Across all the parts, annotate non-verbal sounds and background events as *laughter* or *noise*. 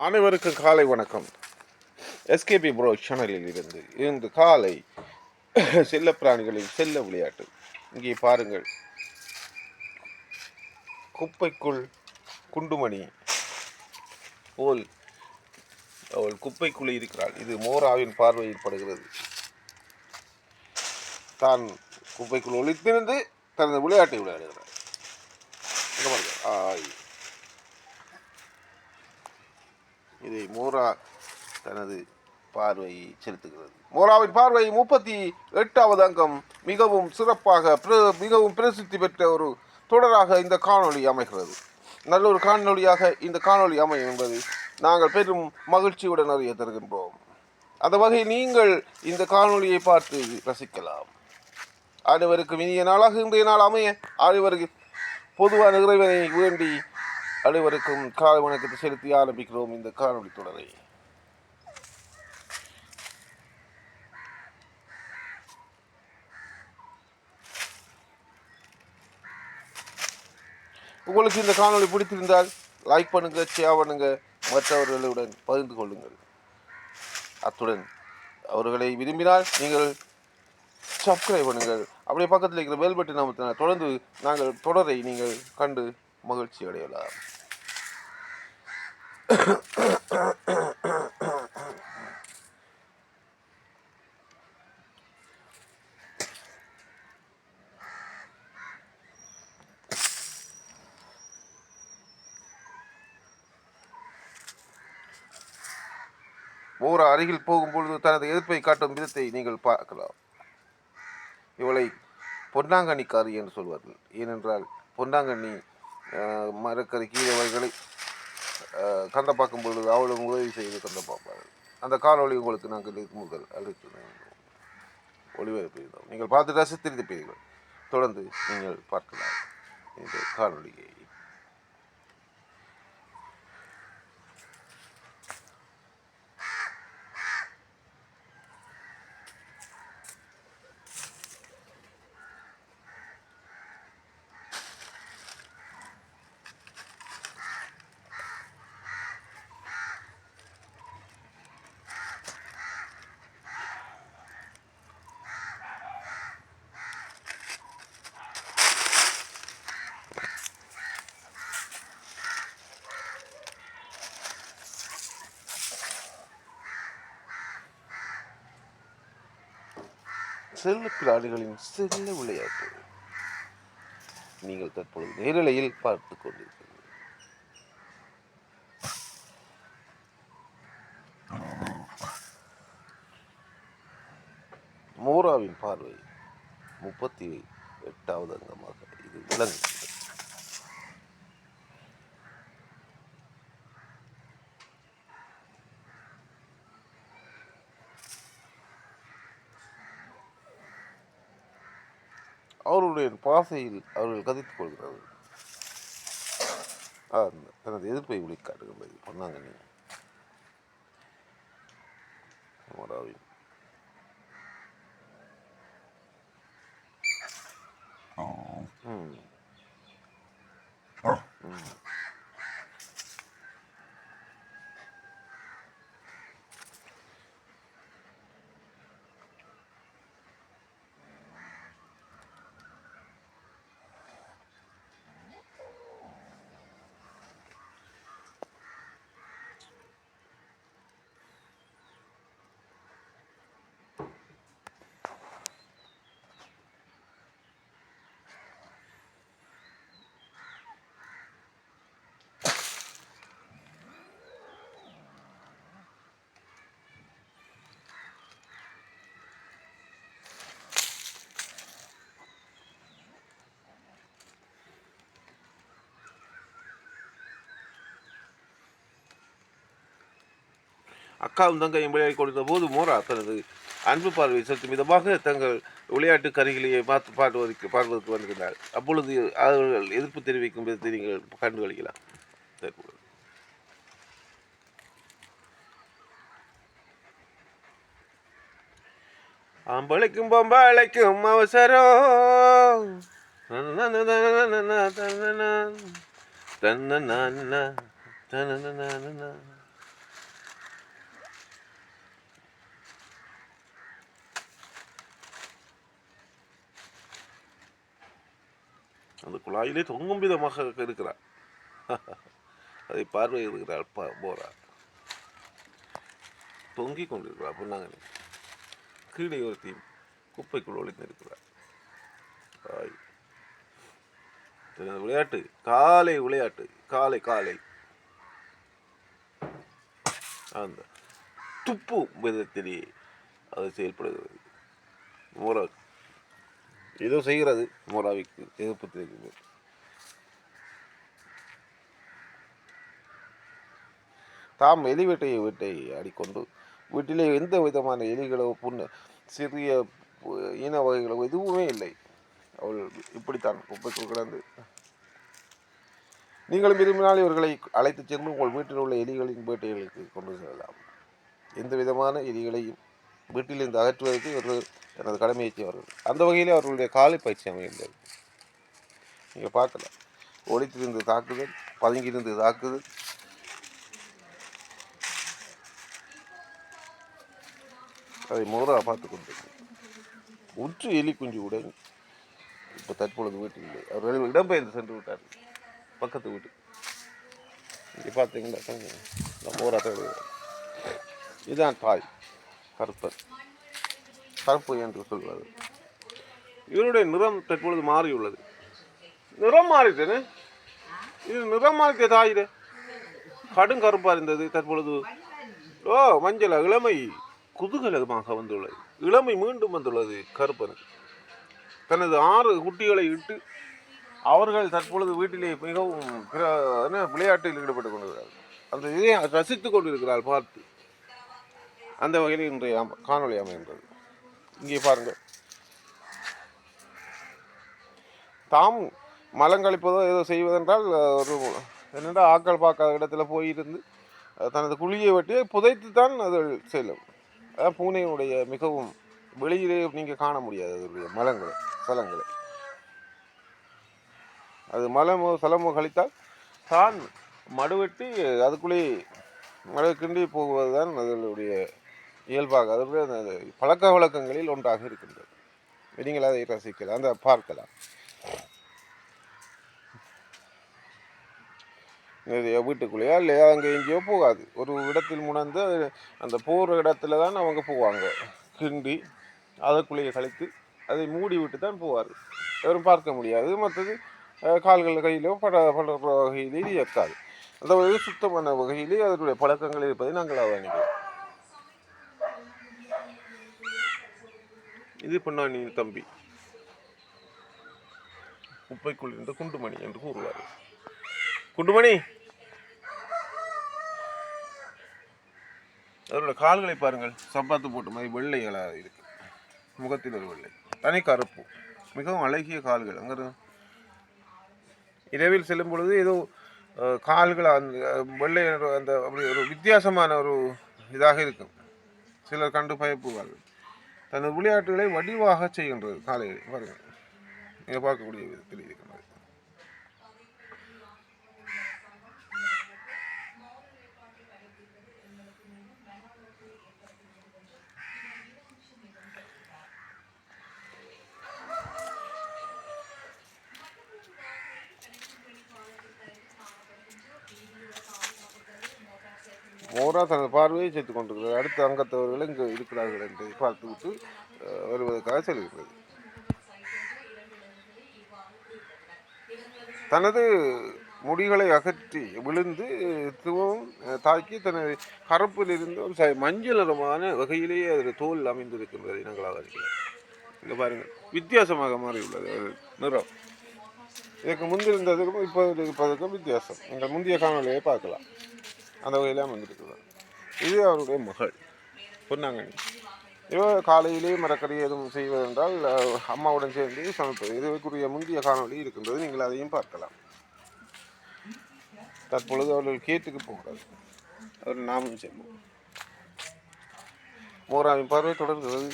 அனைவருக்கும் காலை வணக்கம். எஸ்கேபி ப்ரோ சேனலில் இருந்து இன்று காலை செல்ல பிராணிகளின் செல்ல விளையாட்டு. இங்கே பாருங்கள். குப்பைக்குள் குண்டுமணி போல் அவள் குப்பைக்குள் இருக்கிறாள். இது மோராவின் பார்வையில் படுகிறது. தான் குப்பைக்குள் ஒழித்திருந்து தனது விளையாட்டை விளையாடுகிறார். ஆய். இதை மோரா தனது பார்வையை செலுத்துகிறது. மோராவின் பார்வை முப்பத்தி எட்டாவது அங்கம் மிகவும் சிறப்பாக பிர- மிகவும் பிரசித்தி பெற்ற ஒரு தொடராக இந்த காணொளி அமைகிறது. நல்ல ஒரு காணொளியாக இந்த காணொளி அமையும் என்பது நாங்கள் பெரும் மகிழ்ச்சியுடன் அறிய தருகின்றோம். அந்த வகையில் நீங்கள் இந்த காணொளியை பார்த்து ரசிக்கலாம். அனைவருக்கும் இனிய நாளாக இன்றைய நாள் அமைய அனைவருக்கு பொதுவான இறைவனை வேண்டி அனைவருக்கும் காலை வணக்கத்தை செலுத்தி ஆரம்பிக்கிறோம் இந்த காணொளி தொடரை. உங்களுக்கு இந்த காணொளி பிடித்திருந்தால் லைக் பண்ணுங்க ஷேர் பண்ணுங்க மற்றவர்களுடன் பகிர்ந்து கொள்ளுங்கள். அத்துடன் அவர்களை விரும்பினால் நீங்கள் சப்ஸ்கிரைப் பண்ணுங்கள். அப்படியே பக்கத்தில் இருக்கிற பெல் பட்டன் தொடர்ந்து நாங்கள் தொடரை நீங்கள் கண்டு மகிழ்ச்சி அடையலாம் ஓர் அருகில் போகும்பொழுது தனது எதிர்ப்பை காட்டும் விதத்தை நீங்கள் பார்க்கலாம். இவளை பொன்னாங்கண்ணிக்காரி என்று சொல்வார்கள். ஏனென்றால் பொன்னாங்கண்ணி மரக்கறி கீரைவர்களை கந்த பார்க்கும் பொழுது அவளும் உதவி செய்து கந்த பார்ப்பார்கள். அந்த காணொளி உங்களுக்கு நாங்கள் முதல் அளித்து ஒளிபரப்பியிருந்தோம் நீங்கள் பார்த்து ரசித்திருப்பீர்கள் தொடர்ந்து நீங்கள் பார்க்கலாம். இந்த காணொலியை செல்ல பிராணிகளின் செல்ல விளையாட்டு. நீங்கள் தற்பொழுது நேரலையில் பார்த்து கொண்டிருக்கிறீர்கள். மோராவின் பார்வை முப்பத்தி எட்டாவது அங்கமாக இது விளங்குகிறது. அவர்களுடைய பாசையில் அவர்கள் கதைத்துக் கொள்கிறார்கள். தனது எதிர்ப்பை வெளிக்காட்டுகின்றது பொன்னாங்கண்ணி. மோராவின் ம். ம். அக்காவும் தங்கையும் விளையாடி கொடுத்த போது மோரா தனது அன்பு பார்வை செலுத்தும் விதமாக தங்கள் விளையாட்டு கருகிலேயே பார்த்து பாடுவதற்கு பாடுவதற்கு வருகிறார் அப்பொழுது அவர்கள் எதிர்ப்பு தெரிவிக்கும் விதத்தை நீங்கள் கண்டுகளிக்கலாம் தற்பொழுது. ஆம்பளைக்கும் பொம்பளைக்கும் அவசரம் தன்னன தன்ன தன்னன அந்த குழாயிலே தொங்கும் விதமாக இருக்கிறார். *laughs* அதை பார்வையிடுகிறாள் பா போரா. தொங்கிக் கொண்டிருக்கிறார் பொன்னாங்கனி கீழே ஒருத்தி குப்பைக்குள் ஒளிந்திருக்கிறார் ஆய். விளையாட்டு காலை விளையாட்டு காலை காலை. அந்த துப்பு விதத்திலே அது செயல்படுகிறது. மோரா ஏதோ செய்கிறது மோராவிக்கு எதிர்ப்பு தெரிவிக்கிறது தாம் எலி வேட்டையை வீட்டை ஆடிக்கொண்டு வீட்டிலே எந்த விதமான எலிகளோ புண்ணு சிறிய இன வகைகளோ எதுவுமே இல்லை. அவள் இப்படித்தான் குப்பைக்குள் கிடந்து. நீங்களும் விரும்பினால் இவர்களை அழைத்துச் சென்று உங்கள் வீட்டில் உள்ள எலிகளின் வேட்டைகளுக்கு கொண்டு செல்லலாம். எந்த விதமான எலிகளையும் வீட்டிலிருந்து அகற்றுவதற்கு இவர்கள் எனது கடமையை செய்வார்கள். அந்த வகையில் அவர்களுடைய காலை பயிற்சி அமைகின்றது நீங்கள் பார்க்கலாம் ஒழித்திருந்து தாக்குதல் பதுங்கியிருந்து தாக்குதல். அதை மோரா பார்த்து கொண்டிருக்கிறது உற்று எலி குஞ்சு கூட இப்போ தற்பொழுது வீட்டில் இல்லை. அவர்கள் இடம்பெயர்ந்து சென்று விட்டார்கள். பக்கத்து வீட்டு. இங்கே பார்த்தீங்கன்னா நம்ம இந்த இதுதான் தாய். கருப்பர். கருப்பு என்று சொல்வது இவருடைய நிறம் தற்பொழுது மாறியுள்ளது. நிறம் மாறிட்டேனே? இது நிறம் மாறிட்ட தாயிரே. கடும் கருப்பாக இருந்தது தற்பொழுது. ஓ மஞ்சள் இளமை குதூகலமாக வந்துள்ளது. இளமை மீண்டும் வந்துள்ளது கருப்பனுக்கு தனது ஆறு குட்டிகளை இட்டு அவர்கள் தற்பொழுது வீட்டிலே மிகவும் விளையாட்டில் ஈடுபட்டு கொண்டிருக்கிறார்கள். அந்த இதை ரசித்துக் கொண்டிருக்கிறார் பார்த்து. அந்த வகையில் இன்றைய காணொலி காணொளி அமைகின்றது இங்கே பாருங்கள். தாம் மலங்கழிப்பதோ ஏதோ செய்வதென்றால் ஒரு என்னென்றால் ஆக்கள் பார்க்காத இடத்துல போயிருந்து தனது குழியை வெட்டி புதைத்து தான் அது செல்லும். அதான் பூனையினுடைய மிகவும் வெளியிலே நீங்கள் காண முடியாது அதனுடைய மலங்களை சலங்களை. அது மலமோ சலமோ கழித்தால் தான் மடுவெட்டி அதுக்குள்ளே மடு கிண்டி போவதுதான் அதனுடைய இயல்பாக அதனுடைய பழக்க வழக்கங்களில் ஒன்றாக இருக்கின்றது. நீங்கள் அதை ரசிக்கலாம் அந்த பார்க்கலாம். வீட்டுக்குள்ளேயா வீட்டுக்குள்ளேயோ இல்லையா அங்கே எங்கேயோ போகாது. ஒரு இடத்தில் முணர்ந்து அது அந்த போகிற இடத்துல தான் அவங்க போவாங்க. கிண்டி அதற்குள்ளேயே கழித்து அதை மூடி விட்டு தான் போவார். எவரும் பார்க்க முடியாது. மற்றது கால்கள் கையிலோ பட படுற வகையிலே இயக்காது. அந்த வகையில் சுத்தமான வகையிலே அதனுடைய பழக்கங்கள் இருப்பதை நாங்கள் அவதானிக்கிறோம். இது பொன்னானியின் தம்பி. குப்பைக்குள் இருந்த குண்டுமணி என்று கூறுவார். குண்டுமணி! அதோட கால்களை பாருங்கள். சப்பாத்து போட்ட மாதிரி வெள்ளைகளாக இருக்கு. முகத்தில் ஒரு வெள்ளை. தனி கருப்பு. மிகவும் அழகிய கால்கள். அங்கே இரவில் செல்லும் பொழுது ஏதோ கால்கள் அந்த வெள்ளை அந்த அப்படி ஒரு வித்தியாசமான ஒரு இதாக இருக்கும். சிலர் கண்டு பயப்புவார்கள். தனது விளையாட்டுகளை வடிவாக செய்கின்றது காலையில். பாருங்கள். நீங்கள் பார்க்கக்கூடிய விதத்தில் இருக்கின்றது மோரா தனது பார்வையை சேர்த்துக் கொண்டிருக்கிறது அடுத்த அங்கத்தவர்கள் இங்கு இருக்கிறார்கள் என்று பார்த்துவிட்டு வருவதற்காக செல்கிறது தனது முடிகளை அகற்றி விழுந்து துவம் தாக்கி தனது கருப்பிலிருந்து ஒரு மஞ்சள் நிறமான வகையிலேயே அதில் தோல் அமைந்திருக்கின்றது இனங்களாக இருக்கிறது இங்கே பாருங்கள். வித்தியாசமாக மாறியுள்ளது. அது நிறம். இதற்கு முந்திருந்ததுக்கும் இப்போ இருப்பதற்கும் வித்தியாசம். எங்கள் முந்தைய காணொலியை பார்க்கலாம். அந்த வகையில் அமைந்திருக்கிறார் இது அவருடைய மகள் பொன்னாங்கண்ணி. இவர் காலையிலேயே மரக்கறி எதுவும் செய்வதென்றால் அம்மாவுடன் சேர்ந்து சமைப்பது. இதுக்குரிய முந்தைய காணொளி இருக்கின்றது. நீங்கள் அதையும் பார்க்கலாம். தற்பொழுது அவர்கள் கேட்டுக்கு போகிறார் அவர் நாமும் செய்வோம் மோராவின் பார்வை தொடர்கிறது.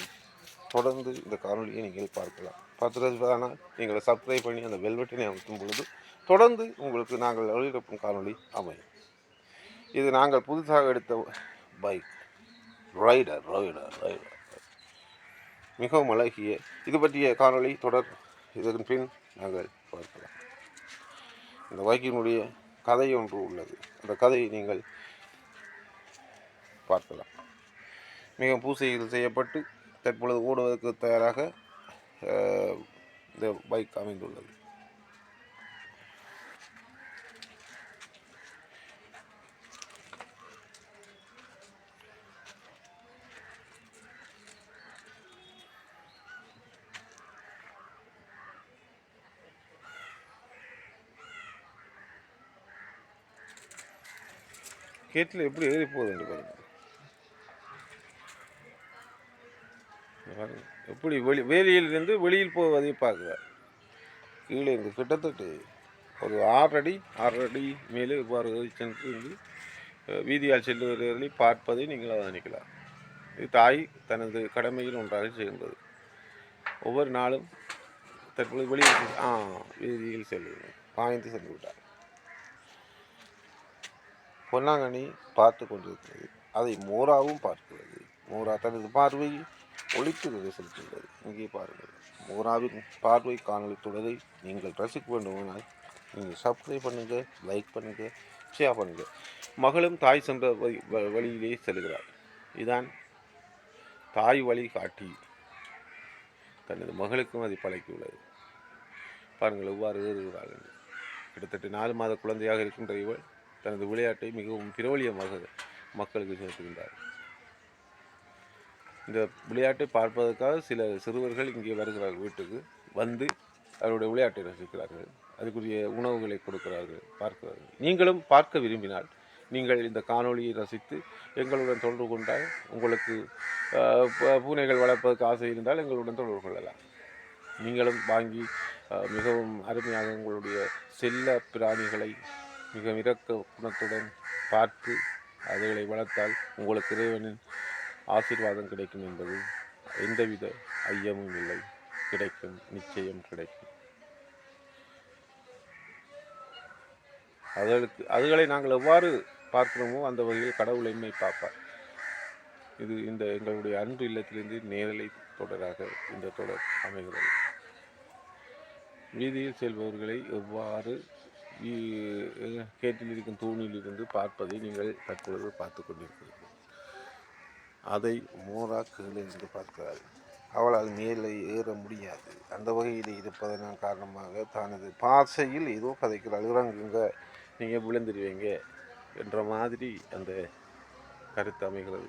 தொடர்ந்து இந்த காணொலியை நீங்கள் பார்க்கலாம். பார்த்துறதுனா நீங்கள் சப்ஸ்கிரைப் பண்ணி அந்த வெல்வெட்டினை அமைக்கும் பொழுது தொடர்ந்து உங்களுக்கு நாங்கள் ஒளிபரப்பும் காணொளி அமையும். இது நாங்கள் புதுசாக எடுத்த பைக். Rider rider rider. மிகவும் அழகிய இது பற்றிய காணொளி தொடர் இதன் பின் நாங்கள் பார்க்கலாம். இந்த பைக்கினுடைய கதை ஒன்று உள்ளது. அந்த கதையை நீங்கள் பார்க்கலாம். மிக பூசைகள் செய்யப்பட்டு தற்பொழுது ஓடுவதற்கு தயாராக இந்த பைக் அமைந்துள்ளது. கேட்டில் எப்படி ஏறி போகுதுன்னு பாருங்க. எப்படி வெளி வேலியிலிருந்து வெளியில் போவதை பார்க்குறார். கீழே இருந்து கிட்டத்தட்ட ஒரு ஆறடி ஆறடி மேலே இவ்வாறு சென்று வீதியால் செல்லுவர்களை பார்ப்பதை நீங்கள் அவதானிக்கலாம் இது தாய் தனது கடமையில் ஒன்றாக செய்கின்றது ஒவ்வொரு நாளும் தற்பொழுது வெளியில் ஆ வீதியில் செல்லுங்கள் பாய்ந்து சென்று விட்டார். பொன்னாங்கண்ணி பார்த்து கொண்டிருக்கிறது. அதை மோராவும் பார்க்கிறது. மோரா தனது பார்வையை ஒழித்து செலுத்துகிறது இங்கே பாருங்கள். மோராவின் பார்வை காணொலி தொடரை நீங்கள் ரசிக்க வேண்டுமானால் நீங்கள் சப்ஸ்கிரைப் பண்ணுங்கள் லைக் பண்ணுங்கள் ஷேர் பண்ணுங்கள். மகளும் தாய் சென்ற வழி- வ- வழியிலே செல்கிறார் இதான் தாய் வழி காட்டி தனது மகளுக்கும் அதை பழக்கியுள்ளது. பாருங்கள் எவ்வாறு ஏறுகிறார்கள் கிட்டத்தட்ட நாலு மாத குழந்தையாக இருக்கின்ற இவள் தனது விளையாட்டை மிகவும் பிரபலியமாக மக்களுக்கு செலுத்துகின்றார். இந்த விளையாட்டை பார்ப்பதற்காக சில சிறுவர்கள் இங்கே வருகிறார்கள் வீட்டுக்கு. வந்து அவருடைய விளையாட்டை ரசிக்கிறார்கள். அதுக்குரிய உணவுகளை கொடுக்கிறார்கள் பார்க்கிறார்கள். நீங்களும் பார்க்க விரும்பினால் நீங்கள் இந்த காணொளியை ரசித்து எங்களுடன் தொடர்பு கொண்டால் உங்களுக்கு பூனைகள் வளர்ப்பதற்கு ஆசை இருந்தால் எங்களுடன் தொடர்பு கொள்ளலாம். நீங்களும் வாங்கி மிகவும் அருமையாக உங்களுடைய செல்ல பிராணிகளை மிக இரக்க குணத்துடன் பார்த்து அதுகளை வளர்த்தால் உங்களுக்கு இறைவனின் ஆசீர்வாதம் கிடைக்கும் என்பது எந்தவித ஐயமும் இல்லை. கிடைக்கும். நிச்சயம் கிடைக்கும். அதுகளுக்கு அதுகளை நாங்கள் எவ்வாறு பார்க்கிறோமோ அந்த வகையில் கடவுள் எம்மை பார்ப்பார். இது இந்த எங்களுடைய அன்பு இல்லத்திலிருந்து நேரலை தொடராக இந்த தொடர் அமைகிறது. வீதியில் செல்பவர்களை எவ்வாறு கேட்டில் இருக்கும் தூணில் இருந்து பார்ப்பதை நீங்கள் தற்பொழுது பார்த்து கொண்டிருக்கிறீர்கள். அதை மோரா கீழே இருந்து அவளால் மேலே ஏற முடியாது. அந்த வகையில் இருப்பதன் காரணமாக தனது பாசையில் ஏதோ கதைக்கிறாள். இறங்குங்க நீங்கள் விழுந்துடுவீங்க என்ற மாதிரி அந்த கருத்து அமைகிறது.